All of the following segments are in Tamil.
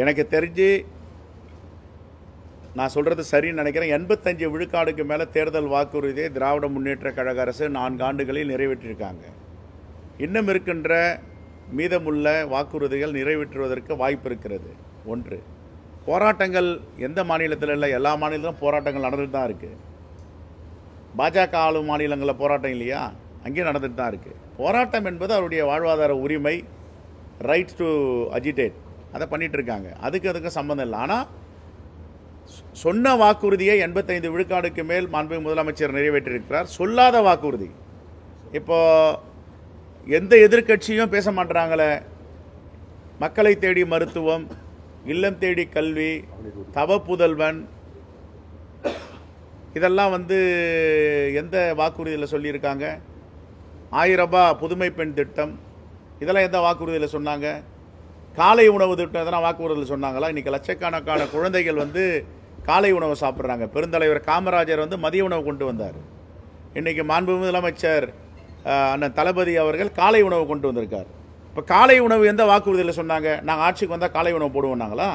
எனக்கு தெரிஞ்சு நான் சொல்கிறது சரின்னு நினைக்கிறேன். எண்பத்தஞ்சு விழுக்காடுக்கு மேலே தேர்தல் வாக்குறுதியை திராவிட முன்னேற்ற கழக அரசு நான்கு ஆண்டுகளில் நிறைவேற்றியிருக்காங்க இன்னும் இருக்கின்ற மீதமுள்ள வாக்குறுதிகள் நிறைவேற்றுவதற்கு வாய்ப்பு இருக்கிறது. ஒன்று போராட்டங்கள் எந்த மாநிலத்தில் இல்லை எல்லா மாநிலத்திலும் போராட்டங்கள் நடந்துட்டு தான் இருக்குது பாஜக ஆளும் மாநிலங்களில் போராட்டம் இல்லையா? அங்கேயும் நடந்துட்டு தான் இருக்குது போராட்டம் என்பது அவருடைய வாழ்வாதார உரிமை ரைட் டு அஜிடேட் அதை பண்ணிட்டு இருக்காங்க அதுக்கு அதுக்கு சம்மந்தம் இல்லை. ஆனால் சொன்ன வாக்குறுதியை எண்பத்தைந்து விழுக்காடுக்கு மேல் மாண்பு முதலமைச்சர் நிறைவேற்றியிருக்கிறார். சொல்லாத வாக்குறுதி. இப்போ எந்த எதிர்க்கட்சியும் பேச மாட்டுறாங்களே மக்களை தேடி மருத்துவம் இல்லம் தேடி கல்வி தவ புதல்வன் இதெல்லாம் வந்து எந்த வாக்குறுதியில் சொல்லியிருக்காங்க? ஆயிரம் ரூபாய் புதுமை பெண் திட்டம். இதெல்லாம் எந்த வாக்குறுதியில் சொன்னாங்க? காலை உணவு திட்டம் எதனா வாக்குறுதல் சொன்னாங்களா? இன்றைக்கி லட்சக்கணக்கான குழந்தைகள் வந்து காலை உணவு சாப்பிட்றாங்க. பெருந்தலைவர் காமராஜர் வந்து மதிய உணவு கொண்டு வந்தார். இன்றைக்கி மாண்பு முதலமைச்சர் அண்ணன் தளபதி அவர்கள் காலை உணவு கொண்டு வந்திருக்கார். இப்போ காலை உணவு எந்த வாக்குறுதியில் சொன்னாங்க? நாங்கள் ஆட்சிக்கு வந்தால் காலை உணவு போடுவோம்னாங்களா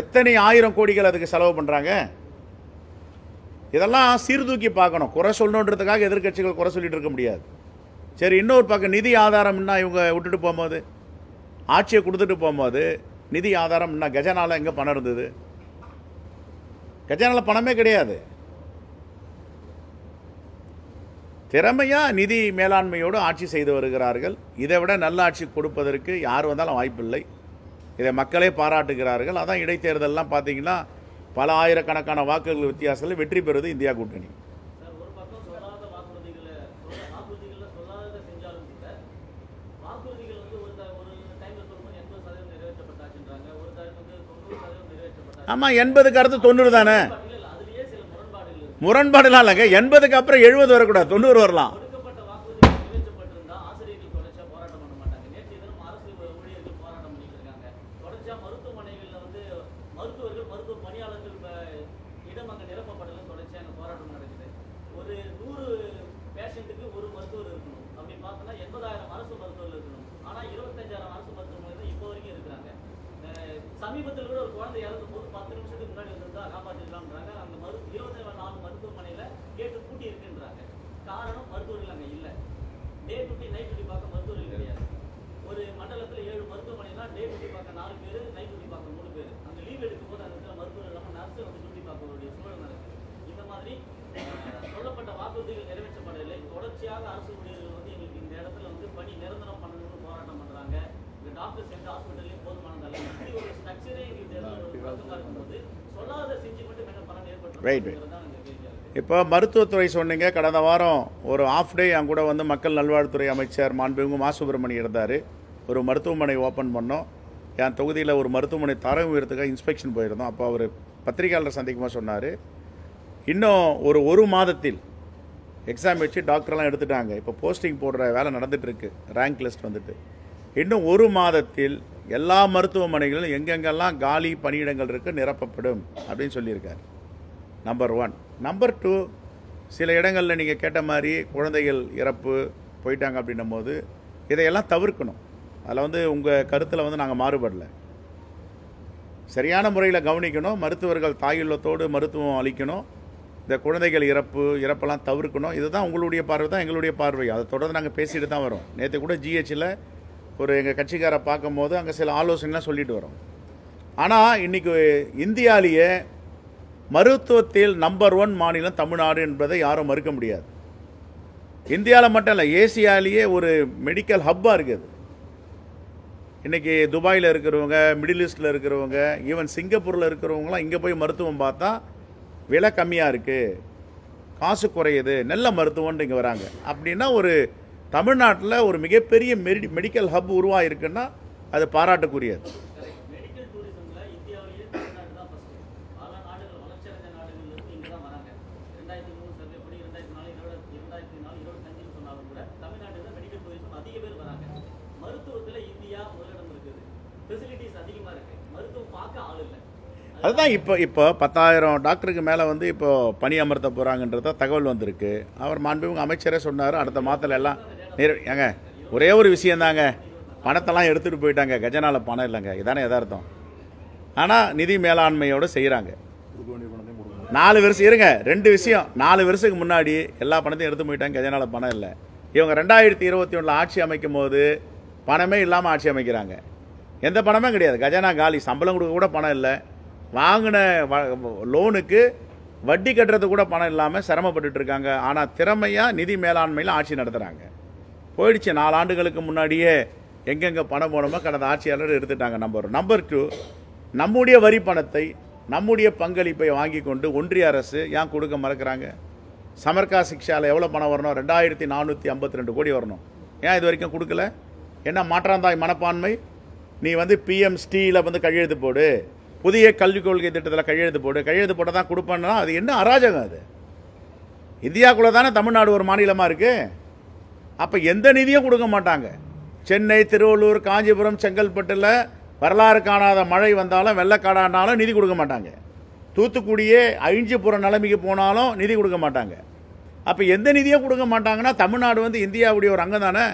எத்தனை ஆயிரம் கோடிகள் அதுக்கு செலவு பண்ணுறாங்க இதெல்லாம் சீர்தூக்கி பார்க்கணும். குறை சொல்லணுன்றதுக்காக எதிர்க்கட்சிகள் குறை சொல்லிகிட்டு இருக்க முடியாது. சரி இன்னொரு பக்கம் நிதி ஆதாரம் இவங்க விட்டுட்டு போகும்போது ஆட்சியை கொடுத்துட்டு போகும்போது நிதி ஆதாரம் என்ன கஜனால எங்கே பணம் இருந்தது? கஜனாவில் பணமே கிடையாது. திறமையாக நிதி மேலாண்மையோடு ஆட்சி செய்து வருகிறார்கள். இதை விட நல்ல ஆட்சி கொடுப்பதற்கு யார் வந்தாலும் வாய்ப்பில்லை. இதை மக்களே பாராட்டுகிறார்கள். அதான் இடைத்தேர்தல்லாம் பார்த்தீங்கன்னா பல ஆயிரக்கணக்கான வாக்குகள் வித்தியாசத்தில் வெற்றி பெறுவது இந்தியா கூட்டணி சார் ஒரு பக்கம் சொல்லாத வாக்குறுதிகளை சொல்ல- வாக்குறுதிகளை சொல்லாததை செஞ்சாலும் கூட வாக்குறுதிகள் வந்து ஒரு த- ஒரு டைம்ல சொல்லும்போது எண்பது சதவீதம் நிறைவேற்றப்பட்டாச்சுன்றாங்க ஒரு டைம் வந்து தொண்ணூறு சதவீதம் நிறைவேற்றப்பட்டாச்சு ஆமாம் எண்பதுக்கு அடுத்து தொண்ணூறு தானே? இல்ல முரண்பாடுலாம் இல்லைங்க. எண்பதுக்கு அப்புறம் எழுபது வரக்கூடாது. தொண்ணூறு வரலாம் கொடுக்கப்பட்ட வாக்குறுதிகள் நிறைவேற்றப்பட்டிருந்தா ஆசிரியர்கள் தொடர்ச்சியா போராட்டம் பண்ண மாட்டாங்க நேற்று தினம் அரசு ஊழியர்கள் போராட்டம் பண்ணிட்டு இருக்காங்க தொடர்ச்சியா மருத்துவமனைகள்ல வந்து மருத்துவர்கள் மருத்துவ பணியாளர்கள் ப- இடம் அங்க நிரப்பப்படலன்னு தொடர்ச்சியா அங்க போராட்டம் நடக்குது ஒரு நூறு பேஷண்ட்டுக்கு ஒரு மருத்துவர் இருக்கணும் அப்படி பார்த்தோம்னா எண்பதாயிரம் அரசு மருத்துவர்கள் இருக்கணும் ஆனா இருபத்தஞ்சாயிரம் அரசு மருத்துவமனை தான் இப்போ வரைக்கும் இருக்கிறாங்க அஹ் சமீபத்தில் கூட ஒரு குழந்தை இறந்த போது பத்து நிமிஷத்துக்கு முன்னாடி வந்திருந்தா காப்பாற்றிருக்கலாம்ன்றாங்க அந்த மரு இருபத்தி நாலு மருத்துவமனையில கேட்டு பூட்டி இருக்குன்றாங்க காரணம் மருத்துவர்கள் அங்கே இல்லை. டே டியூட்டி நைட் டியூட்டி பார்க்க மருத்துவர்கள் கிடையாது. ஒரு மண்டலத்துல ஏழு மருத்துவமனைனா டே டியூட்டி பார்க்க நாலு பேர் நைட் டியூட்டி பார்க்க மூணு பேர். அந்த லீவ் எடுக்கும் போது அந்த இடத்துல மருத்துவர் இல்லாமல் நர்ஸ் வந்து டியூட்டி பார்க்க வேண்டிய சூழல் நடக்குது. இந்த மாதிரி சொல்லப்பட்ட வாக்குறுதிகள் நிறைவேற்றப்படவில்லை. தொடர்ச்சியாக அரசு ஊழியர்கள் வந்து எங்களுக்கு இந்த இடத்துல வந்து பணி நிரந்தரம் டாக்டர்ஸ் எந்த ஹாஸ்பிட்டல்லையும் போதுமானதல்ல இப்படி ஒரு ஸ்ட்ரக்சரே எங்களுக்கு சொல்லாத செஞ்சு மட்டும் என்ன பலன் ஏற்பட்டு இப்போ மருத்துவத்துறை சொன்னீங்க. கடந்த வாரம் ஒரு ஆஃப் டே என் கூட வந்து மக்கள் நல்வாழ்வுத்துறை அமைச்சர் மாண்புமிகு மா. சுப்பிரமணி இருந்தார். ஒரு மருத்துவமனை ஓப்பன் பண்ணோம். என் தொகுதியில் ஒரு மருத்துவமனை தரம் உயரத்துக்காக இன்ஸ்பெக்ஷன் போயிருந்தோம். அப்போ அவர் பத்திரிகையாளர் சந்திக்கும்போது சொன்னார். இன்னும் ஒரு ஒரு மாதத்தில் எக்ஸாம் வச்சு டாக்டர்லாம் எடுத்துட்டாங்க. இப்போ போஸ்டிங் போடுற வேலை நடந்துட்டு இருக்கு. ரேங்க் லிஸ்ட் வந்துட்டு. இன்னும் ஒரு மாதத்தில் எல்லா மருத்துவமனைகளிலும் எங்கெங்கெல்லாம் காலி பணியிடங்கள் இருக்குது நிரப்பப்படும் அப்படின்னு சொல்லியிருக்கார். நம்பர் ஒன் நம்பர் டூ சில இடங்களில் நீங்கள் கேட்ட மாதிரி குழந்தைகள் இறப்பு போயிட்டாங்க அப்படின்னும் போது இதையெல்லாம் தவிர்க்கணும். அதில் வந்து உங்கள் கருத்தில் வந்து நாங்கள் மாறுபடல. சரியான முறையில் கவனிக்கணும் மருத்துவர்கள் தாயுள்ளத்தோடு மருத்துவம் அளிக்கணும் இந்த குழந்தைகள் இறப்பு இறப்பெல்லாம் தவிர்க்கணும். இதுதான் உங்களுடைய பார்வை தான் எங்களுடைய பார்வை. அதை தொடர்ந்து நாங்கள் பேசிட்டு தான் வரோம். நேற்று கூட ஜிஹெச்சில் ஒரு எங்கள் கட்சிக்காரை பார்க்கும்போது அங்கே சில ஆலோசனைலாம் சொல்லிட்டு வரோம். ஆனால் இன்றைக்கி இந்தியாவிலேயே மருத்துவத்தில் நம்பர் ஒன் மாநிலம் தமிழ்நாடு என்பதை யாரும் மறுக்க முடியாது. இந்தியாவில் மட்டும் இல்லை ஏசியாலேயே ஒரு மெடிக்கல் ஹப்பாக இருக்குது இன்றைக்கி துபாயில் இருக்கிறவங்க மிடில் ஈஸ்டில் இருக்கிறவங்க ஈவன் சிங்கப்பூரில் இருக்கிறவங்களாம் இங்கே போய் மருத்துவம் பார்த்தா விலை கம்மியாக இருக்குது காசு குறையுது. நல்ல மருத்துவம்னு இங்கே வராங்க. அப்படின்னா ஒரு தமிழ்நாட்டில் ஒரு மிகப்பெரிய மெரி மெடிக்கல் ஹப் உருவாகிருக்குன்னா அது பாராட்டுக்குரியது. அதுதான் இப்போ இப்போ பத்தாயிரம் டாக்டருக்கு மேலே வந்து இப்போ பணி அமர்த்த போகிறாங்கன்றத தகவல் வந்திருக்கு. அவர் மாண்புமிகு அமைச்சரே சொன்னார் அடுத்த மாதத்தில் எல்லாம் நேர் ஏங்க ஒரே ஒரு விஷயந்தாங்க. பணத்தெல்லாம் எடுத்துகிட்டு போயிட்டாங்க. கஜனால பணம் இல்லைங்க. இதானே எதார்த்தம் ஆனால் நிதி மேலாண்மையோடு செய்கிறாங்க நாலு வருஷம் இருங்க ரெண்டு விஷயம். நாலு வருஷத்துக்கு முன்னாடி எல்லா பணத்தையும் எடுத்து போயிட்டாங்க. கஜனால பணம் இல்லை. இவங்க ரெண்டாயிரத்தி இருபத்தி ஒன்றில் ஆட்சி அமைக்கும் போது பணமே இல்லாமல் ஆட்சி அமைக்கிறாங்க. எந்த பணமே கிடையாது. கஜனா காலி. சம்பளம் கொடுக்க கூட பணம் இல்லை. வாங்கின லோனுக்கு வட்டி கட்டுறது கூட பணம் இல்லாமல் சிரமப்பட்டுட்டு இருக்காங்க. ஆனால் திறமையாக நிதி மேலாண்மையில் ஆட்சி நடத்துகிறாங்க போயிடுச்சு. நாலு ஆண்டுகளுக்கு முன்னாடியே எங்கெங்கே பணம் போனோமோ கடந்த ஆட்சியாளர் எடுத்துட்டாங்க. நம்பர் நம்பர் டூ நம்முடைய வரி பணத்தை நம்முடைய பங்களிப்பை வாங்கி கொண்டு ஒன்றிய அரசு ஏன் கொடுக்க மறக்கிறாங்க? சமர்கா சிக்ஷாவில் எவ்வளோ பணம் வரணும்? ரெண்டாயிரத்தி நானூற்றி ஐம்பத்தி ரெண்டு கோடி வரணும். ஏன் இது வரைக்கும் கொடுக்கல? என்ன மாற்றாந்தாய் மனப்பான்மை? நீ வந்து பிஎம் ஸ்டீல வந்து கையெழுத்து போடு. புதிய கல்விக் கொள்கை திட்டத்தில் கையெழுத்து போடு. கையெழுத்து போட்டால் தான் கொடுப்பேன்னா அது என்ன அராஜகம் அது? இந்தியாக்குள்ளே தானே தமிழ்நாடு ஒரு மாநிலமாக இருக்குது அப்போ எந்த நிதியும் கொடுக்க மாட்டாங்க. சென்னை திருவள்ளூர் காஞ்சிபுரம் செங்கல்பட்டில் வரலாறு காணாத மழை வந்தாலும் வெள்ளக்காடானாலும் நிதி கொடுக்க மாட்டாங்க. தூத்துக்குடியே அழிஞ்சு போகிற நிலைமைக்கு போனாலும் நிதி கொடுக்க மாட்டாங்க. அப்போ எந்த நிதியும் கொடுக்க மாட்டாங்கன்னா தமிழ்நாடு வந்து இந்தியாவுடைய ஒரு அங்கம் தானே?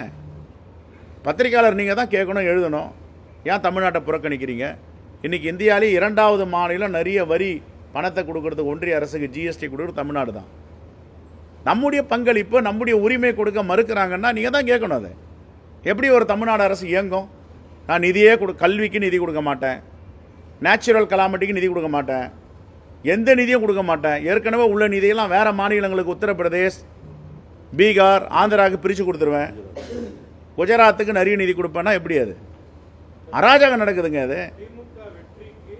பத்திரிக்கையாளர் நீங்கள் தான் கேட்கணும் எழுதணும். ஏன் தமிழ்நாட்டை புறக்கணிக்கிறீங்க? இன்றைக்கி இந்தியாவிலே இரண்டாவது மாநிலம் நிறைய வரி பணத்தை கொடுக்கறதுக்கு ஒன்றிய அரசுக்கு ஜிஎஸ்டி கொடுக்குறது தமிழ்நாடு தான். நம்முடைய பங்களிப்பு நம்முடைய உரிமை கொடுக்க மறுக்கிறாங்கன்னா நீங்கள் தான் கேட்கணும் அதை. எப்படி ஒரு தமிழ்நாடு அரசு இயங்கும்? நான் நிதியே கொடு கல்விக்கு நிதி கொடுக்க மாட்டேன். நேச்சுரல் கலாமிட்டிக்கு நிதி கொடுக்க மாட்டேன். எந்த நிதியும் கொடுக்க மாட்டேன். ஏற்கனவே உள்ள நிதியெல்லாம் வேறு மாநிலங்களுக்கு உத்தரப்பிரதேஷ் பீகார் ஆந்திராவுக்கு பிரித்து கொடுத்துருவேன். குஜராத்துக்கு நிறைய நிதி கொடுப்பேன்னா எப்படி அது? அராஜகம் நடக்குதுங்க அது திமுக வெற்றிக்கு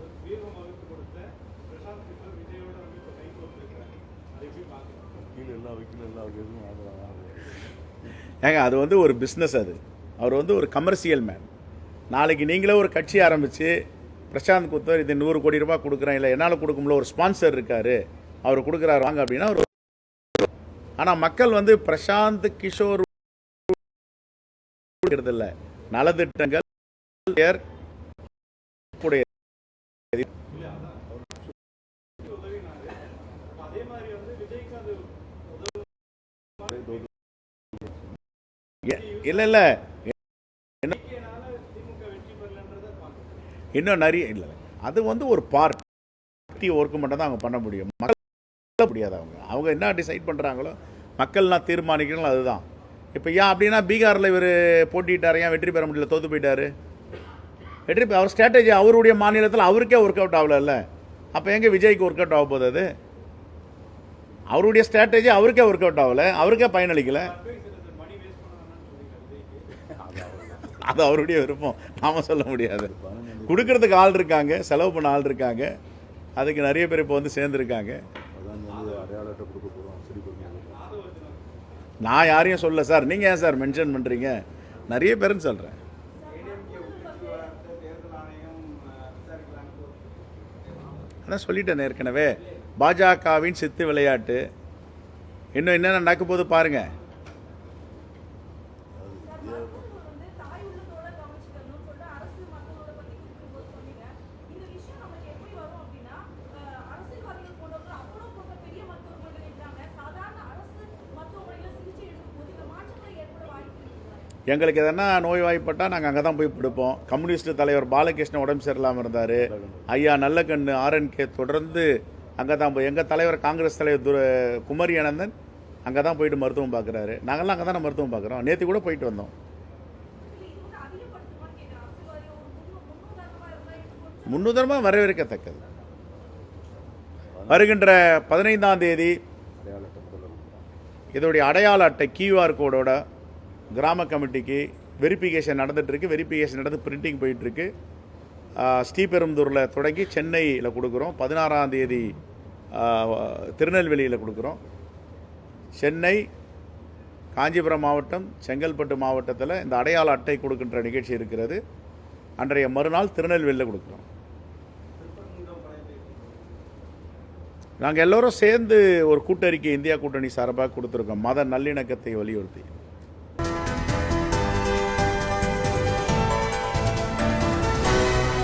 ஒரு வீரம் வகுத்து கொடுத்த பிரசாந்த் கிஷோர் விஜயோட வந்து இப்போ கை கோர்த்துருக்காரு அதை எப்படி பார்க்குறோம் வக்கீல் எல்லா வக்கீலும் எல்லா கேஸும் வாங்குறாங்க ஏங்க அது வந்து ஒரு பிஸ்னஸ் அது. அவர் வந்து ஒரு கமர்ஷியல் மேன் நாளைக்கு நீங்களே ஒரு கட்சி ஆரம்பித்து பிரசாந்த் குத்தர் இது நூறு கோடி ரூபாய் கொடுக்குறேன் இல்லை என்னால் கொடுக்க முடியல ஒரு ஸ்பான்சர் இருக்கார் அவர் கொடுக்குறாரு வாங்க அப்படின்னா அவர் ஆனால் மக்கள் வந்து பிரசாந்த் கிஷோர் இல்லை நலத்திட்டங்கள் பேர் அதே மாதிரி வந்து விஜய்க்கு அது இல்லை இல்லை. இன்னும் நிறைய இல்லை அது வந்து ஒரு பார்ட்டி ஒர்க்கு மட்டும் தான் அவங்க பண்ண முடியும். மக்கள் முடியாது அவங்க. அவங்க என்ன டிசைட் பண்ணுறாங்களோ மக்கள்லாம் தீர்மானிக்கணும் அதுதான். இப்போ ஏன் அப்படின்னா பீகாரில் இவர் போட்டிட்டார் ஏன் வெற்றி பெற முடியல? தோத்து போயிட்டார். வெற்றி அவர் ஸ்ட்ராட்டஜி அவருடைய மாநிலத்தில் அவருக்கே ஒர்க் அவுட் ஆகலைல்ல. அப்போ எங்கே விஜய்க்கு ஒர்க் அவுட் ஆக போகுது அது? அவருடைய ஸ்ட்ராட்டஜி அவருக்கே ஒர்க் அவுட் ஆகலை. அவருக்கே பயனளிக்கலை மணி வேஸ்ட் பண்ண வேணாம்னு சொல்லியிருக்காரு விஜய்க்கு அது அவருடைய விருப்பம். நாம சொல்ல முடியாது. கொடுக்கறதுக்கு ஆள் இருக்காங்க செலவு பண்ண ஆள் இருக்காங்க. அதுக்கு நிறைய பேர் இப்போ வந்து சேர்ந்துருக்காங்க. சரி நான் யாரையும் சொல்ல சார். நீங்கள் ஏன் சார் மென்ஷன் பண்ணுறீங்க நிறைய பேருன்னு சொல்கிறேன் அதான் சொல்லிட்டேன் ஏற்கனவே. பாஜகவின் சித்து விளையாட்டு. இன்னும் என்னென்ன நடக்க போகுது பாருங்கள் மருத்துவர் வந்து தாய் உள்ளத்தோட கவனிச்சுக்கணும்னு சொல்லிட்டு அரசு மக்களோட பத்தி குறிப்பிடும்போது சொன்னீங்க இந்த விஷயம் நமக்கு எப்படி வரும் அப்படின்னா அஹ், அரசியல்வாதிகள் போன்றவங்க அவ்வளோ போன்ற பெரிய மருத்துவமனைகள் இருக்காங்க சாதாரண அரசு மருத்துவமனையில சிகிச்சை எடுக்கும் போது இந்த மாற்றங்கள் ஏற்பட வாய்ப்பு இருக்குங்களா எங்களுக்கு எதனா நோய்வாய்ப்பட்டால் நாங்கள் அங்கே தான் போய் படுப்போம். கம்யூனிஸ்ட் தலைவர் பாலகிருஷ்ணன் உடம்பு சரியில்லாமல் இருந்தார். ஐயா நல்லக்கண்ணு ஆர்என்கே தொடர்ந்து அங்கே தான் போய் எங்கள் தலைவர் காங்கிரஸ் தலைவர் துர குமரி அனந்தன் அங்கே தான் போயிட்டு மருத்துவம் பார்க்குறாரு நாங்கள்லாம் அங்கே தானே மருத்துவம் பார்க்குறோம் நேற்று கூட போயிட்டு வந்தோம். இல்ல வரவேற்கத்தக்கது. வருகின்ற பதினைந்தாம் தேதி இதோடைய அடையாள அட்டை கியூஆர் கோடோட கிராம கமிட்டிக்கு வெரிஃபிகேஷன் நடந்துகிட்ருக்கு வெரிஃபிகேஷன் நடந்து பிரிண்டிங் போயிட்டுருக்கு. ஸ்ரீபெரும்புதூரில் தொடங்கி சென்னையில் கொடுக்குறோம். பதினாறாம் தேதி திருநெல்வேலியில் கொடுக்குறோம். சென்னை காஞ்சிபுரம் மாவட்டம் செங்கல்பட்டு மாவட்டத்தில் இந்த அடையாள அட்டை கொடுக்கின்ற நிகழ்ச்சி இருக்கிறது. அன்றைய மறுநாள் திருநெல்வேலியில் கொடுக்குறோம். நாங்கள் எல்லோரும் சேர்ந்து ஒரு கூட்டறிக்கை இந்தியா கூட்டணி சார்பாக கொடுத்துருக்கோம். மத நல்லிணக்கத்தை வலியுறுத்தி.